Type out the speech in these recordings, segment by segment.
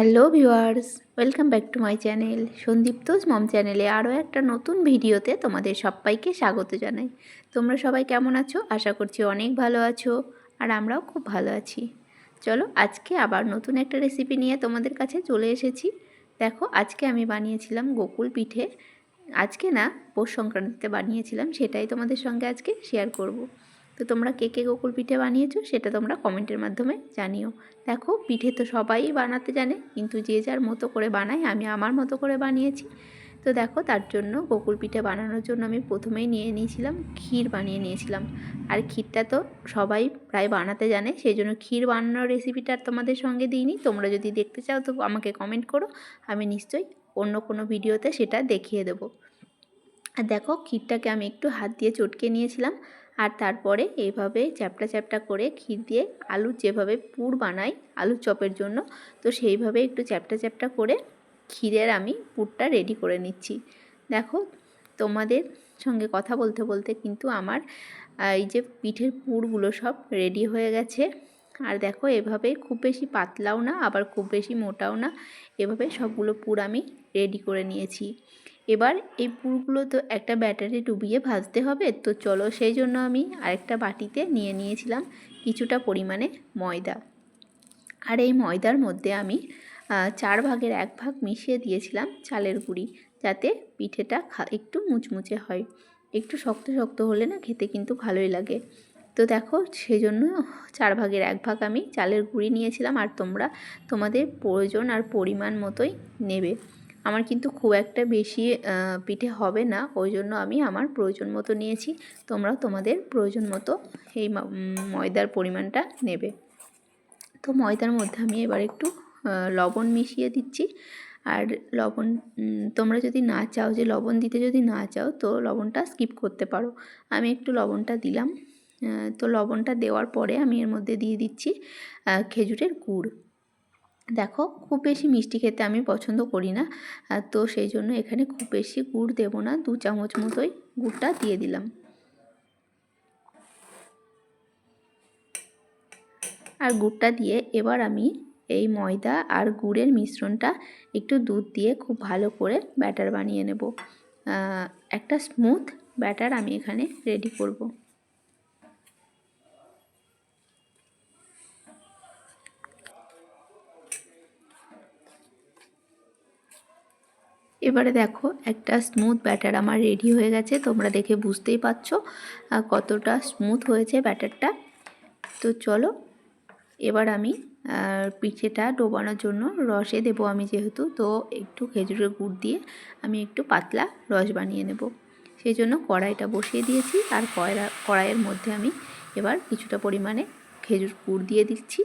Hello viewers welcome back to my channel Sandiptosh মম চ্যানেলে আরও একটা নতুন ভিডিওতে তোমাদের সবাইকে স্বাগত জানাই। তোমরা সবাই কেমন আছো? আশা করছি অনেক ভালো আছো, আর আমরাও খুব ভালো আছি। চলো, আজকে আবার নতুন একটা রেসিপি নিয়ে তোমাদের কাছে চলে এসেছি। দেখো, আজকে আমি বানিয়েছিলাম গোকুল পিঠে। আজকে না, পৌষ সংক্রান্তিতে বানিয়েছিলাম, সেটাই তোমাদের সঙ্গে আজকে শেয়ার করব। তো তোমরা কে কে গোকুল পিঠে বানিয়েছো সেটা তোমরা কমেন্টের মাধ্যমে জানিও। দেখো, পিঠে তো সবাই বানাতে জানে, কিন্তু যে যার মতো করে বানায়, আমি আমার মতো করে বানিয়েছি। তো দেখো, তার জন্য গোকুল পিঠে বানানোর জন্য আমি প্রথমেই নিয়ে নিয়েছিলাম, ক্ষীর বানিয়ে নিয়েছিলাম। আর ক্ষীরটা তো সবাই প্রায় বানাতে জানে সেই জন্য ক্ষীর বানানোর রেসিপিটা তোমাদের সঙ্গে দিইনি। তোমরা যদি দেখতে চাও তো আমাকে কমেন্ট করো, আমি নিশ্চয়ই অন্য কোনো ভিডিওতে সেটা দেখিয়ে দেবো। আর দেখো, ক্ষীরটাকে আমি একটু হাত দিয়ে চটকে নিয়েছিলাম। আর তারপরে এইভাবে চ্যাপটা চ্যাপটা করে ক্ষীর দিয়ে আলু যেভাবে পুর বানাই আলুর চপের জন্য, তো সেইভাবে একটু চ্যাপটা চ্যাপটা করে ক্ষীরের আমি পুরটা রেডি করে নিচ্ছি। দেখো, তোমাদের সঙ্গে কথা বলতে বলতে কিন্তু আমার এই যে পিঠের পুরগুলো সব রেডি হয়ে গেছে। আর দেখো, এভাবে খুব বেশি পাতলাও না, আবার খুব বেশি মোটাও না, এভাবে সবগুলো পুর আমি রেডি করে নিয়েছি। এবার এই পুরগুলো তো একটা ব্যাটারে ডুবিয়ে ভাজতে হবে, তো চলো সেই জন্য আমি আরেকটা বাটিতে নিয়ে নিয়েছিলাম কিছুটা পরিমাণে ময়দা। আর এই ময়দার মধ্যে আমি চার ভাগের এক ভাগ মিশিয়ে দিয়েছিলাম চালের গুঁড়ি, যাতে পিঠেটা একটু মুচমুচে হয়। একটু শক্ত শক্ত হলে না খেতে কিন্তু ভালোই লাগে। তো দেখো সেজন্য চার ভাগের এক ভাগ আমি চালের গুঁড়ি নিয়েছিলাম, আর তোমরা তোমাদের প্রয়োজন আর পরিমাণ মতোই নেবে। আমার কিন্তু খুব একটা বেশি পিঠে হবে না। ওই জন্য আমি আমার প্রয়োজন মতো নিয়েছি। তোমরাও তোমাদের প্রয়োজন মতো এই ময়দার পরিমাণটা নেবে। তো ময়দার মধ্যে আমি এবার একটু লবণ মিশিয়ে দিচ্ছি। আর লবণ তোমরা যদি না চাও যে লবণ দিতে যদি না চাও, তো লবণটা স্কিপ করতে পারো। আমি একটু লবণটা দিলাম। তো লবণটা দেওয়ার পরে আমি এর মধ্যে দিয়ে দিচ্ছি খেজুরের গুড়। দেখো খুব বেশি মিষ্টি খেতে আমি পছন্দ করি না তো সেই জন্য এখানে খুব বেশি গুড় দেবো না, দু চামচ মতোই গুড়টা দিয়ে দিলাম। আর গুড়টা দিয়ে এবার আমি এই ময়দা আর গুড়ের মিশ্রণটা একটু দুধ দিয়ে খুব ভালো করে ব্যাটার বানিয়ে নেব। একটা স্মুথ ব্যাটার আমি এখানে রেডি করব। এবারে দেখো, একটা স্মুথ ব্যাটার আমার রেডি হয়ে গেছে, তোমরা দেখে বুঝতেই পারছ কতটা স্মুথ হয়েছে ব্যাটারটা তো চলো, এবার আমি পিঠেটা ডোবানোর জন্য রসে দেবো আমি যেহেতু, তো একটু খেজুরের গুড় দিয়ে আমি একটু পাতলা রস বানিয়ে নেব। সেই জন্য কড়াইটা বসিয়ে দিয়েছি, আর কড়া কড়াইয়ের মধ্যে আমি এবার কিছুটা পরিমাণে খেজুর গুড় দিয়ে দিচ্ছি,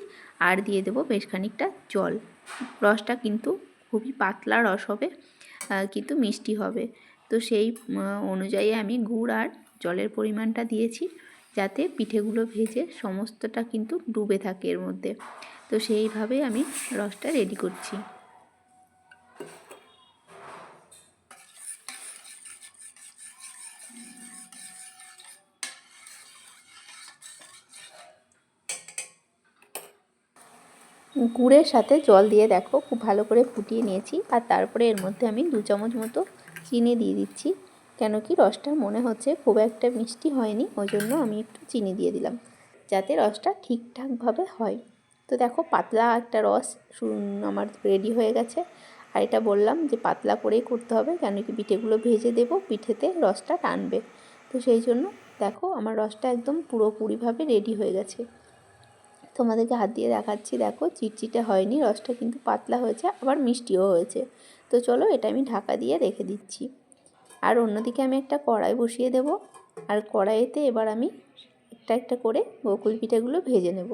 আর দিয়ে দেবো বেশ খানিকটা জল। রসটা কিন্তু খুবই পাতলা রস হবে কিন্তু মিষ্টি হবে। তো সেই অনুযায়ী আমি গুড় আর জলের পরিমাণটা দিয়েছি যাতে পিঠেগুলো ভেজে সমস্তটা কিন্তু ডুবে থাকে এর মধ্যে। তো সেইভাবে আমি রসটা রেডি করছি। গুড়ের সাথে জল দিয়ে দেখো, খুব ভালো করে ফুটিয়ে নিয়েছি। আর তারপরে এর মধ্যে আমি দু চামচ মতো চিনি দিয়ে দিচ্ছি। কেন কি রসটা মনে হচ্ছে খুব একটা মিষ্টি হয়নি, ওই জন্য আমি একটু চিনি দিয়ে দিলাম, যাতে রসটা ঠিকঠাকভাবে হয়। তো দেখো, পাতলা একটা রস আমার রেডি হয়ে গেছে। আর এটা বললাম যে পাতলা করেই করতে হবে, কেন কি পিঠেগুলো ভেজে দেব, পিঠেতে রসটা টানবে। তো সেই জন্য দেখো, আমার রসটা একদম পুরোপুরিভাবে রেডি হয়ে গেছে। তোমাদেরকে হাত দিয়ে দেখাচ্ছি। দেখো, চিটচিটে হয়নি, রসটা কিন্তু পাতলা হয়েছে, আবার মিষ্টিও হয়েছে। তো চলো, এটা আমি ঢাকা দিয়ে রেখে দিচ্ছি। আর অন্যদিকে আমি একটা কড়াই বসিয়ে দেব। আর কড়াইতে এবার আমি একটা একটা করে গোকুল পিঠেগুলো ভেজে নেব।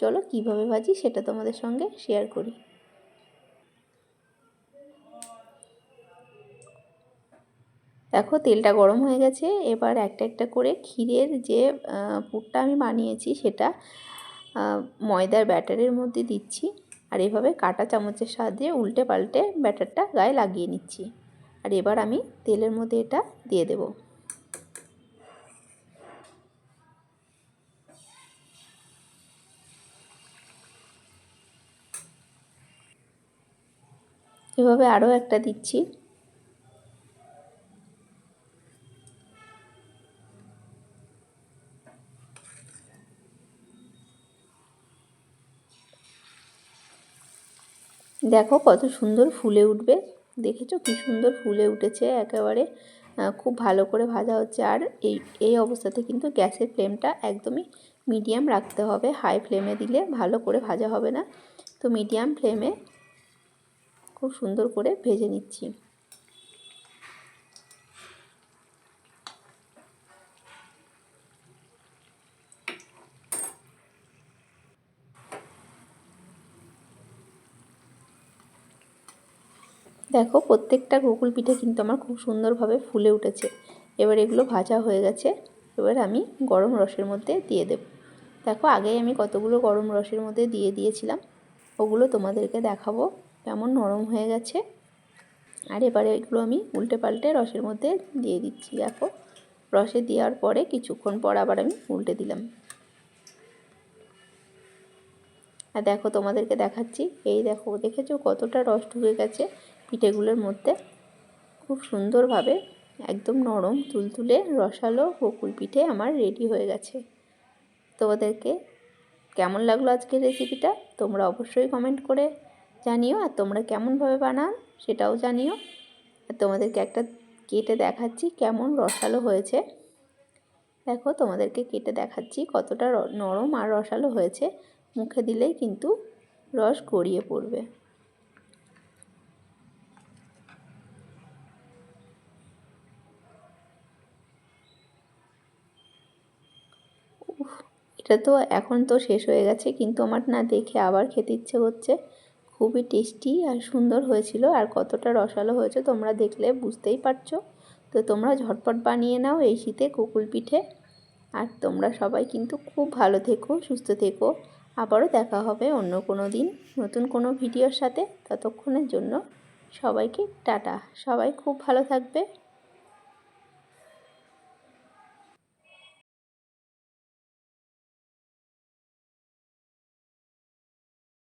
চলো, কীভাবে ভাজি সেটা তোমাদের সঙ্গে শেয়ার করি। দেখো, তেলটা গরম হয়ে গেছে। এবার একটা একটা করে ক্ষীরের যে পুরটা আমি বানিয়েছি সেটা ময়দার ব্যাটারের মধ্যে দিচ্ছি আর এভাবে কাটা চামচের সাহায্যে উল্টে পাল্টে ব্যাটারটা গায়ে লাগিয়ে নিচ্ছি। আর এবার আমি তেলের মধ্যে এটা দিয়ে দেব। এভাবে আরও একটা দিচ্ছি। দেখো কত সুন্দর ফুলে উঠবে। দেখেছ? কি সুন্দর ফুলে উঠেছে একেবারে। খুব ভালো করে ভাজা হচ্ছে। আর এই এই অবস্থাতে কিন্তু গ্যাসের ফ্লেমটা একদমই মিডিয়াম রাখতে হবে। হাই ফ্লেমে দিলে ভালো করে ভাজা হবে না। তো মিডিয়াম ফ্লেমে খুব সুন্দর করে ভেজে নিচ্ছি। দেখো প্রত্যেকটা গোকুল পিঠে কিন্তু আমার খুব সুন্দরভাবে ফুলে উঠেছে। এবার এগুলো ভাজা হয়ে গেছে। এবার আমি গরম রসের মধ্যে দিয়ে দেব। দেখো আগেই আমি কতগুলো গরম রসের মধ্যে দিয়ে দিয়েছিলাম। ওগুলো তোমাদেরকে দেখাবো কেমন নরম হয়ে গেছে। আর এবারে এগুলো আমি উল্টে পাল্টে রসের মধ্যে দিয়ে দিচ্ছি। দেখো রসে দেওয়ার পরে কিছুক্ষণ পর আবার আমি উল্টে দিলাম। আর দেখো তোমাদেরকে দেখাচ্ছি। এই দেখো, দেখেছ কতটা রস ঢুকে গেছে? পিঠেগুলোর মধ্যে খুব সুন্দরভাবে একদম নরম তুলতুলে রসালো বকুল পিঠে আমার রেডি হয়ে গেছে। তোমাদেরকে কেমন লাগল আজকের রেসিপিটা তোমরা অবশ্যই কমেন্ট করে জানিও, আর তোমরা কেমনভাবে বানান সেটাও জানিও। আর তোমাদেরকে একটা কেটে দেখাচ্ছি কেমন রসালো হয়েছে। দেখো, তোমাদেরকে কেটে দেখাচ্ছি কতটা নরম আর রসালো হয়েছে। মুখে দিলেই কিন্তু রস গড়িয়ে পড়বে। এটা তো এখন তো শেষ হয়ে গেছে, কিন্তু আমার না দেখে আবার খেতে ইচ্ছে করছে খুবই টেস্টি আর সুন্দর হয়েছিল আর কতটা রসালো হয়েছে তোমরা দেখলে বুঝতেই পারছ। তো তোমরা ঝটপট বানিয়ে নাও এই শীতে কুকুল পিঠে। আর তোমরা সবাই কিন্তু খুব ভালো থেকো, সুস্থ থেকো। আবারও দেখা হবে অন্য কোনো দিন নতুন কোনো ভিডিওর সাথে। ততক্ষণের জন্য সবাইকে টাটা। সবাই খুব ভালো থাকবে।